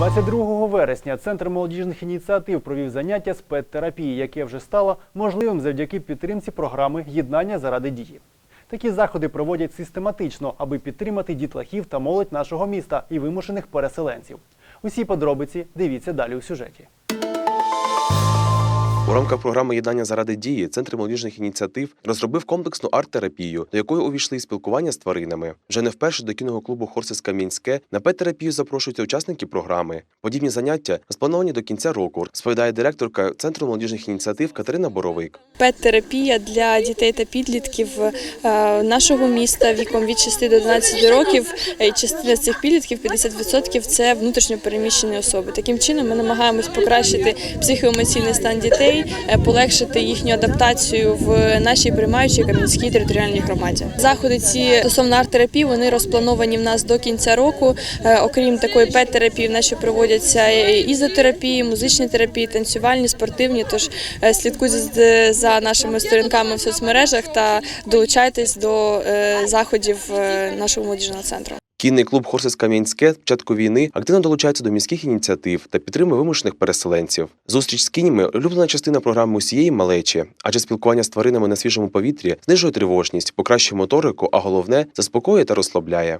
22 вересня Центр молодіжних ініціатив провів заняття з пет-терапії, яке вже стало можливим завдяки підтримці програми Єднання заради дії. Такі заходи проводять систематично, аби підтримати дітлахів та молодь нашого міста і вимушених переселенців. Усі подробиці дивіться далі у сюжеті. У рамках програми Єднання заради дії Центр молодіжних ініціатив розробив комплексну арт-терапію, до якої увійшли і спілкування з тваринами. Вже не вперше до кіного клубу Хорсис Кам'янське на пет-терапію запрошуються учасники програми. Подібні заняття сплановані до кінця року, розповідає директорка Центру молодіжних ініціатив Катерина Боровик. Пет-терапія для дітей та підлітків е, нашого міста віком від 6 до 12 років. Е, частина з цих підлітків 50% – це внутрішньо переміщені особи. Таким чином ми намагаємось покращити психоемоційний стан дітей, е, полегшити їхню адаптацію в нашій приймаючій Кам'янській територіальній громаді. Заходи ці стосовно арт-терапії вони розплановані в нас до кінця року. Е, Окрім такої пет-терапії, в нас ще проводяться ізотерапії, музичні терапії, танцювальні, спортивні. Тож е, слідкуйте за нашими сторінками в соцмережах та долучайтесь до заходів нашого молодіжного центру. Кінний клуб Хорсес Кам'янське початку війни активно долучається до міських ініціатив та підтримує вимушених переселенців. Зустріч з кінями улюблена частина програми усієї малечі, адже спілкування з тваринами на свіжому повітрі знижує тривожність, покращує моторику, а головне заспокоює та розслабляє.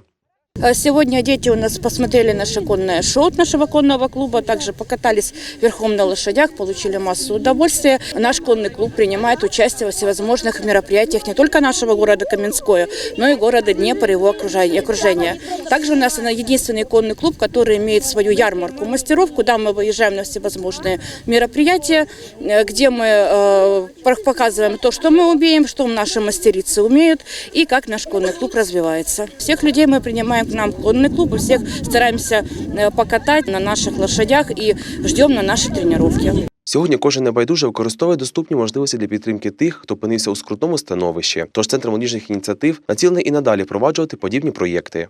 А Сегодня дети у нас посмотрели наше конное шоу от нашего конного клуба, также покатались верхом на лошадях, получили массу удовольствия. Наш конный клуб принимает участие во всевозможных мероприятиях не только нашего города Каменское, но и города Днепр и его окружения. Также у нас единственный конный клуб, который имеет свою ярмарку мастеров, куда мы выезжаем на всевозможные мероприятия, э, где мы э, показываем то, что мы умеем, что наши мастерицы умеют и как наш конный клуб развивается. Всех людей мы принимаем нам конный клуб и всех стараемся э, покатать на наших лошадях и ждем на наши тренировки. Сьогодні кожен небайдуже використовує доступні можливості для підтримки тих, хто опинився у скрутному становищі. Тож центр молодіжних ініціатив націлений і надалі впроваджувати подібні проєкти.